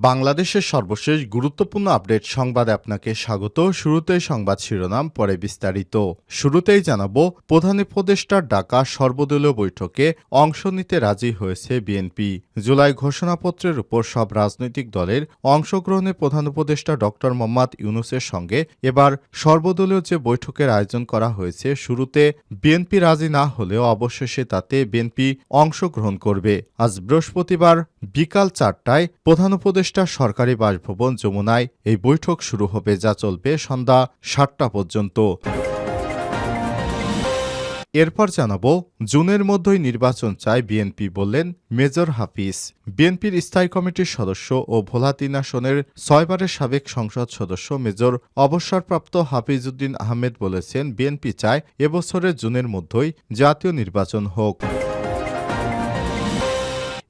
বাংলাদেশের সর্বশেষ গুরুত্বপূর্ণ আপডেট সংবাদে আপনাকে স্বাগত। শুরুতেই সংবাদ শিরোনাম, পরে বিস্তারিত। শুরুতেই জানাব, প্রধান উপদেষ্টার ডাকা সর্বদলীয় বৈঠকে অংশ নিতে রাজি হয়েছে বিএনপি। জুলাই ঘোষণাপত্রের উপর সব রাজনৈতিক দলের অংশগ্রহণে প্রধান উপদেষ্টা ড. মোহাম্মদ ইউনুসের সঙ্গে এবার সর্বদলীয় যে বৈঠকের আয়োজন করা হয়েছে, শুরুতে বিএনপি রাজি না হলেও অবশেষে তাতে বিএনপি অংশগ্রহণ করবে। আজ বৃহস্পতিবার বিকাল চারটায় প্রধান উপদেষ্টা সরকারি বাসভবন যমুনায় এই বৈঠক শুরু হবে, যা চলবে সন্ধ্যা সাতটা পর্যন্ত। এরপর জানাব, জুনের মধ্যেই নির্বাচন চায় বিএনপি বললেন মেজর হাফিজ। বিএনপির স্থায়ী কমিটির সদস্য ও ভোলাতিন আসনের ছয়বারের সাবেক সংসদ সদস্য মেজর অবসরপ্রাপ্ত হাফিজউদ্দিন আহমেদ বলেছেন, বিএনপি চায় এবছরের জুনের মধ্যেই জাতীয় নির্বাচন হোক।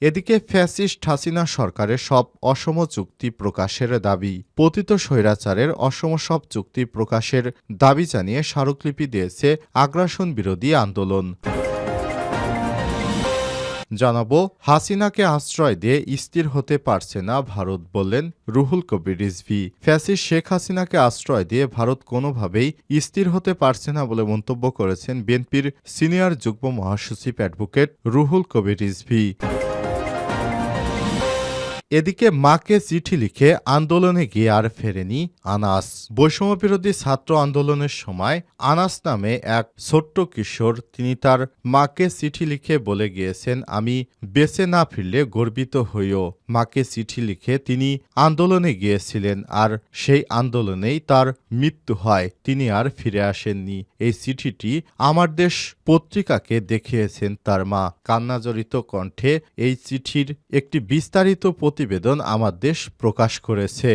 এদিকে ফ্যাসিস্ট হাসিনা সরকারের সব অসম চুক্তি প্রকাশের দাবি। পতিত স্বৈরাচারের অসম সব চুক্তি প্রকাশের দাবি জানিয়ে স্মারকলিপি দিয়েছে আগ্রাসন বিরোধী আন্দোলন। জানাব, হাসিনাকে আশ্রয় দিয়ে স্থির হতে পারছে না ভারত বললেন রুহুল কবির রিজভি। ফ্যাসিস্ট শেখ হাসিনাকে আশ্রয় দিয়ে ভারত কোনোভাবেই স্থির হতে পারছে না বলে মন্তব্য করেছেন বিএনপির সিনিয়র যুগ্ম মহাসচিব অ্যাডভোকেট রুহুল কবির রিজভি। এদিকে মাকে চিঠি লিখে আন্দোলনে গিয়ে আর ফেরেনি আনাস। বৈষম্যবিরোধী ছাত্র আন্দোলনের সময় আনাস নামে এক ছোট্ট কিশোর, তিনি তার মাকে চিঠি লিখে বলে গিয়েছেন, আমি বেঁচে না ফিরলে গর্বিত হইও। মাকে চিঠি লিখে তিনি আন্দোলনে গিয়েছিলেন আর সেই আন্দোলনেই তার মৃত্যু হয়, তিনি আর ফিরে আসেননি। এই চিঠিটি আমার দেশ পত্রিকাকে দেখিয়েছেন তার মা কান্নাজড়িত কণ্ঠে এই চিঠির একটি বিস্তারিত প্রতিবেদন আমার দেশ প্রকাশ করেছে।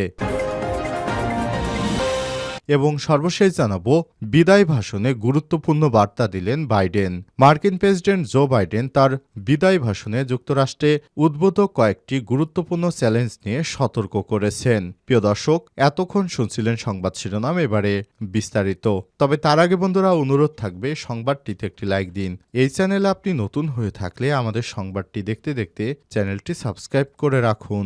এবং সর্বশেষ জানাব, বিদায় ভাষণে গুরুত্বপূর্ণ বার্তা দিলেন বাইডেন। মার্কিন প্রেসিডেন্ট জো বাইডেন তার বিদায় ভাষণে যুক্তরাষ্ট্রে উদ্ভূত কয়েকটি গুরুত্বপূর্ণ চ্যালেঞ্জ নিয়ে সতর্ক করেছেন। প্রিয় দর্শক, এতক্ষণ শুনছিলেন সংবাদ শিরোনাম, এবারে বিস্তারিত। তবে তার আগে বন্ধুরা, অনুরোধ থাকবে, সংবাদটিতে একটি লাইক দিন। এই চ্যানেলে আপনি নতুন হয়ে থাকলে আমাদের সংবাদটি দেখতে দেখতে চ্যানেলটি সাবস্ক্রাইব করে রাখুন।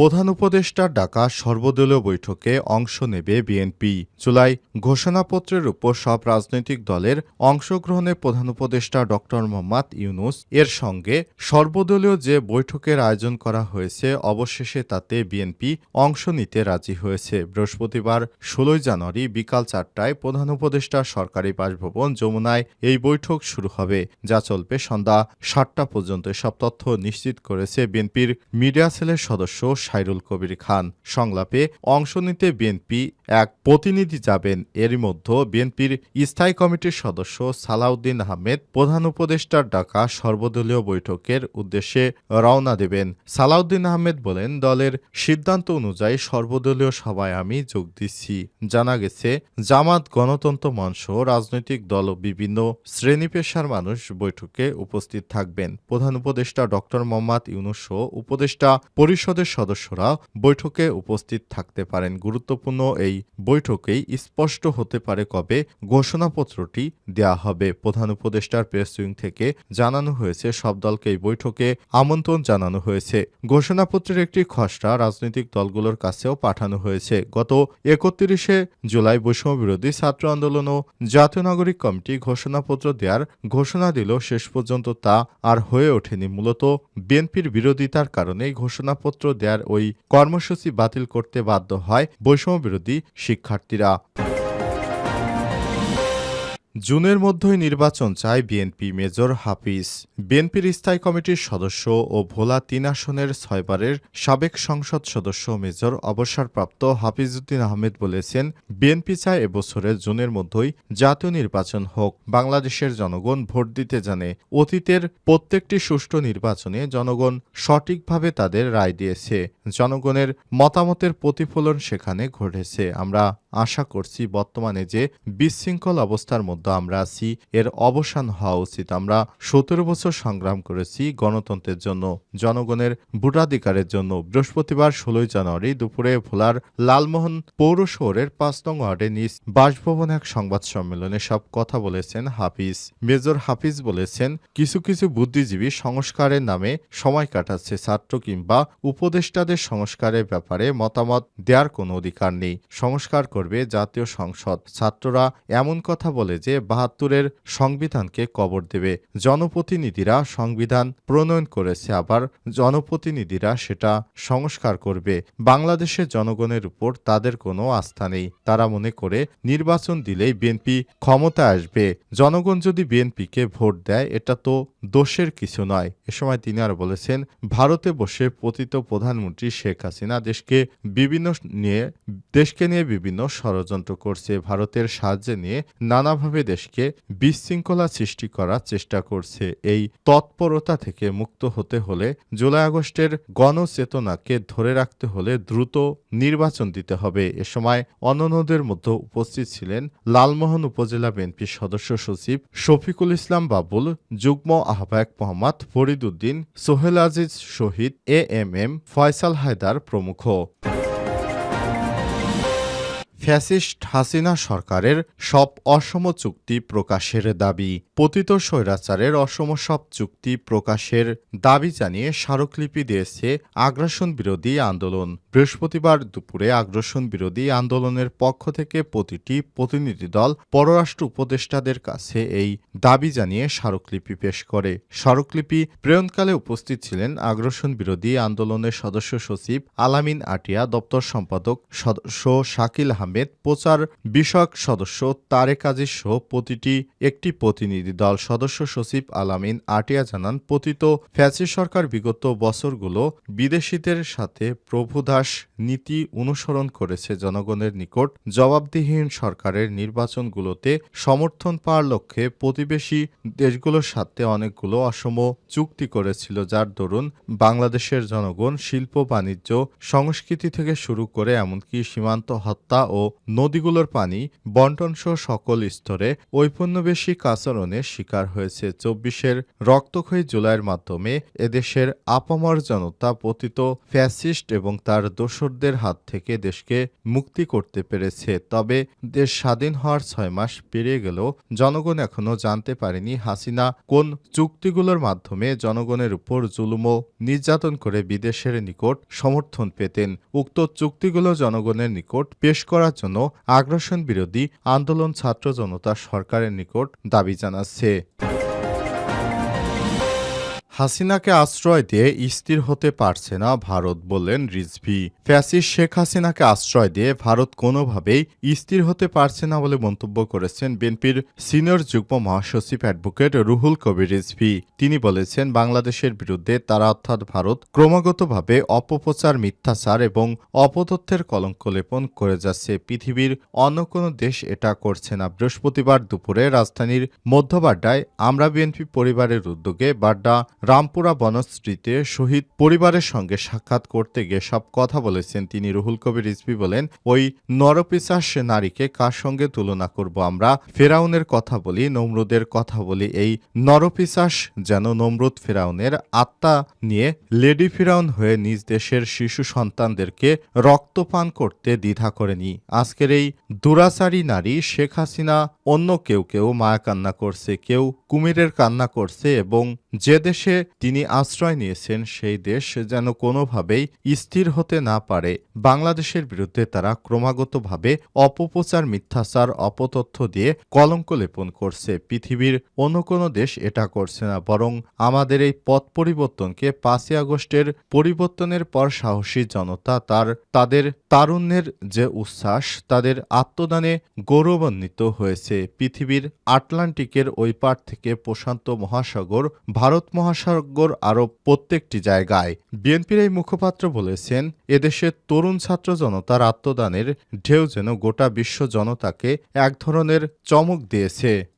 প্রধান উপদেষ্টার ডাকা সর্বদলীয় বৈঠকে অংশ নেবে বিএনপি। জুলাই ঘোষণাপত্রের উপর সব রাজনৈতিক দলের অংশগ্রহণে প্রধান উপদেষ্টা ড. মোহাম্মদ ইউনুস এর সঙ্গে সর্বদলীয় যে বৈঠকের আয়োজন করা হয়েছে, অবশেষে তাতে বিএনপি অংশ নিতে রাজি হয়েছে। বৃহস্পতিবার ষোলোই জানুয়ারি বিকাল চারটায় প্রধান উপদেষ্টা সরকারি বাসভবন যমুনায় এই বৈঠক শুরু হবে, যা চলবে সন্ধ্যা সাতটা পর্যন্ত। সব তথ্য নিশ্চিত করেছে বিএনপির মিডিয়া সেলের সদস্য সাইরুল কবির খান সংলাপে অংশ নিতে বিএনপি এক প্রতিনিধি যাবেন। এরই মধ্যে বিএনপির স্থায়ী কমিটির সদস্য সালাউদ্দিন আহমেদ প্রধান উপদেষ্টার ডাকা সর্বদলীয় বৈঠকের উদ্দেশ্যে রওনা দেবেন। সালাউদ্দিন আহমেদ বলেন, দলের সিদ্ধান্ত অনুযায়ী সর্বদলীয় সভায় আমি যোগ দিচ্ছি। জানা গেছে, জামাত গণতন্ত্র মঞ্চ, রাজনৈতিক দল ও বিভিন্ন শ্রেণি পেশার মানুষ বৈঠকে উপস্থিত থাকবেন। প্রধান উপদেষ্টা ডক্টর মোহাম্মদ ইউনুস উপদেষ্টা পরিষদের সদস্যরা বৈঠকে উপস্থিত থাকতে পারেন। গুরুত্বপূর্ণ এই বৈঠকেই স্পষ্ট হতে পারে কবে ঘোষণাপত্রটি দেয়া হবে। প্রধান উপদেষ্টার প্রেস উইং থেকে জানানো হয়েছে, সব দলকে এই বৈঠকে আমন্ত্রণ জানানো হয়েছে। ঘোষণাপত্রের একটি খসড়া রাজনৈতিক দলগুলোর কাছেও পাঠানো হয়েছে। গত একত্রিশে জুলাই বৈষম্য বিরোধী ছাত্র আন্দোলন ও জাতীয় নাগরিক কমিটি ঘোষণাপত্র দেওয়ার ঘোষণা দিল শেষ পর্যন্ত তা আর হয়ে ওঠেনি। মূলত বিএনপির বিরোধিতার কারণে ঘোষণাপত্র দেওয়ার ওই কর্মসূচি বাতিল করতে বাধ্য হয় বৈষম্য বিরোধী শিক্ষার্থীরা জুনের মধ্যেই নির্বাচন চায় বিএনপি মেজর হাফিজ। বিএনপির স্থায়ী কমিটির সদস্য ও ভোলা তিন আসনের ছয়বারের সাবেক সংসদ সদস্য মেজর অবসরপ্রাপ্ত হাফিজউদ্দিন আহমেদ বলেছেন, বিএনপি চায় এবছরের জুনের মধ্যেই জাতীয় নির্বাচন হোক। বাংলাদেশের জনগণ ভোট দিতে জানে, অতীতের প্রত্যেকটি সুষ্ঠু নির্বাচনে জনগণ সঠিকভাবে তাদের রায় দিয়েছে। জনগণের মতামতের প্রতিফলন সেখানে ঘটেছে। আমরা আশা করছি বর্তমানে যে বিশৃঙ্খল অবস্থার মধ্যে আমরা আছি, এর অবসান হওয়া উচিত। আমরা সতেরো বছর সংগ্রাম করেছি গণতন্ত্রের জন্য, জনগণের ভোটাধিকারের জন্য। বৃহস্পতিবার ষোলোই জানুয়ারি দুপুরে ভোলার লালমোহন পৌর শহরের পাঁচ নং ওয়ার্ডে নিজ বাসভবনে এক সংবাদ সম্মেলনে সব কথা বলেছেন হাফিজ। মেজর হাফিজ বলেছেন, কিছু কিছু বুদ্ধিজীবী সংস্কারের নামে সময় কাটাচ্ছে, ছাত্র কিংবা উপদেষ্টাদের সংস্কারের ব্যাপারে মতামত দেওয়ার কোনো অধিকার নেই। সংস্কার করবে জাতীয় সংসদ। ছাত্ররা এমন কথা বলে যে বাহাত্তরের সংবিধানকে কবর দেবে। জনপ্রতিনিধিরা সংবিধান প্রণয়ন করেছে, আবার জনপ্রতিনিধিরা সেটা সংস্কার করবে। বাংলাদেশের জনগণের উপর তাদের কোনো আস্থা নেই। তারা মনে করে, নির্বাচন দিলেই বিএনপি ক্ষমতায় আসবে। জনগণ যদি বিএনপিকে ভোট দেয়, এটা তো দোষের কিছু নয়। এ সময় তিনি আর বলেছেন, ভারতে বসে পতিত প্রধানমন্ত্রী শেখ হাসিনা দেশকে বিভিন্ন নিয়ে, দেশকে নিয়ে বিভিন্ন ষড়যন্ত্র করছে। ভারতের সাহায্যে নিয়ে নানাভাবে দেশকে বিশৃঙ্খলা সৃষ্টি করার চেষ্টা করছে। এই তৎপরতা থেকে মুক্ত হতে হলে জুলাই আগস্টের গণচেতনাকে ধরে রাখতে হলে দ্রুত নির্বাচন দিতে হবে। এ সময় অন্যান্যদের মধ্যে উপস্থিত ছিলেন লালমোহন উপজেলা বিএনপির সদস্য সচিব শফিকুল ইসলাম বাবুল, যুগ্ম আহ্বায়ক Mohammad Farid Uddin Sohel Aziz Shahid, A M M, Faisal Haider প্রমুখ। ফ্যাসিস্ট হাসিনা সরকারের সব অসম চুক্তি প্রকাশের দাবি। পতিত স্বৈরাচারের অসম সব চুক্তি প্রকাশের দাবি জানিয়ে স্মারকলিপি দিয়েছে আগ্রাসন বিরোধী আন্দোলন। বৃহস্পতিবার দুপুরে আগ্রাসন বিরোধী আন্দোলনের পক্ষ থেকে প্রতিটি প্রতিনিধি দল পররাষ্ট্র উপদেষ্টাদের কাছে এই দাবি জানিয়ে স্মারকলিপি পেশ করে। স্মারকলিপি প্রেরণকালে উপস্থিত ছিলেন আগ্রাসন বিরোধী আন্দোলনের সদস্য সচিব আলামিন আটিয়া, দপ্তর সম্পাদক সদস্য শাকিল আহমেদ, প্রচার বিষয়ক সদস্য তারেক আজিজ সহ প্রতিটি একটি প্রতিনিধি দল। সদস্য সচিব আলামিন আটিয়া জানান, পতিত ফ্যাসি সরকার বিগত বছরগুলো বিদেশিদের সাথে প্রভুদাস নীতি অনুসরণ করেছে জনগণের নিকট জবাবদিহীন সরকারের নির্বাচনগুলোতে সমর্থন পাওয়ার লক্ষ্যে প্রতিবেশী দেশগুলোর সাথে অনেকগুলো অসম চুক্তি করেছিল, যার দরুন বাংলাদেশের জনগণ শিল্প, বাণিজ্য, সংস্কৃতি থেকে শুরু করে এমনকি সীমান্ত হত্যা ও নদীগুলোর পানি বন্টনসহ সকল স্তরে ঔপন্যবেশিক আচরণের শিকার হয়েছে। চব্বিশের রক্তক্ষয়ী জুলাইয়ের মাধ্যমে এদেশের আপামর জনতা পতিত ফ্যাসিস্ট এবং তার দোসরদের হাত থেকে দেশকে মুক্তি করতে পেরেছে। তবে দেশ স্বাধীন হওয়ার ছয় মাস পেরিয়ে গেলেও জনগণ এখনও জানতে পারেনি হাসিনা কোন চুক্তিগুলোর মাধ্যমে জনগণের উপর জুলুম ও নির্যাতন করে বিদেশের নিকট সমর্থন পেতেন। উক্ত চুক্তিগুলো জনগণের নিকট পেশ করার জন্য আগ্রাসন বিরোধী আন্দোলন ছাত্র জনতা সরকারের নিকট দাবি জানাচ্ছে। হাসিনাকে আশ্রয় দিয়ে স্থির হতে পারছে না ভারত বললেন রিজভি। ফ্যাসিস শেখ হাসিনাকে আশ্রয় দিয়ে ভারত কোনোভাবেই স্থির হতে পারছে না বলে মন্তব্য করেছেন বিএনপির সিনিয়র যুগ্ম মহাসচিব অ্যাডভোকেট রুহুল কবির রিজভি। তিনি বলেছেন, বাংলাদেশের বিরুদ্ধে তারা অর্থাৎ ভারত ক্রমাগতভাবে অপপ্রচার, মিথ্যাচার এবং অপতথ্যের কলঙ্ক লেপন করে যাচ্ছে। পৃথিবীর অন্য কোনো দেশ এটা করছে না। বৃহস্পতিবার দুপুরে রাজধানীর মধ্যবাড্ডায় আমরা বিএনপি পরিবারের উদ্যোগে বাড্ডা রামপুরা বনশ্রীতে শহীদ পরিবারের সঙ্গে সাক্ষাৎ করতে গিয়ে সব কথা বলেছেন তিনি। রুহুল কবির রিজভি বলেন, ওই নরপিসাস নারীকে কার সঙ্গে তুলনা করব আমরা? ফেরাউনের কথা বলি, নমরুদের কথা বলি। এই নরপিসাস যেন নমরুদ ফেরাউনের আত্মা নিয়ে লেডি ফেরাউন হয়ে নিজ দেশের শিশু সন্তানদেরকে রক্তপান করতে দ্বিধা করেনি। আজকের এই দুরাচারী নারী শেখ হাসিনা অন্য কেউ কেউ মায়া কান্না করছে, কেউ কুমিরের কান্না করছে এবং যে দেশে তিনি আশ্রয় নিয়েছেন, সেই দেশ যেন কোনোভাবেই স্থির হতে না পারে। বাংলাদেশের বিরুদ্ধে তারা ক্রমাগতভাবে অপপ্রচার, মিথ্যাচার, অপতথ্য দিয়ে কলঙ্ক লেপন করছে। পৃথিবীর অন্য কোনো দেশ এটা করছে না, বরং আমাদের এই পথ পরিবর্তনকে পাঁচই আগস্টের পরিবর্তনের পর সাহসী জনতা তার, তাদের তারুণ্যের যে উচ্ছ্বাস, তাদের আত্মদানে গৌরবান্বিত হয়েছে। পৃথিবীর আটলান্টিকের ওই পার থেকে প্রশান্ত মহাসাগর, ভারত মহাসাগর আরও প্রত্যেকটি জায়গায় বিএনপির এই মুখপাত্র বলেছেন এদেশের তরুণ ছাত্র জনতার আত্মদানের ঢেউ যেন গোটা বিশ্ব জনতাকে এক ধরনের চমক দিয়েছে।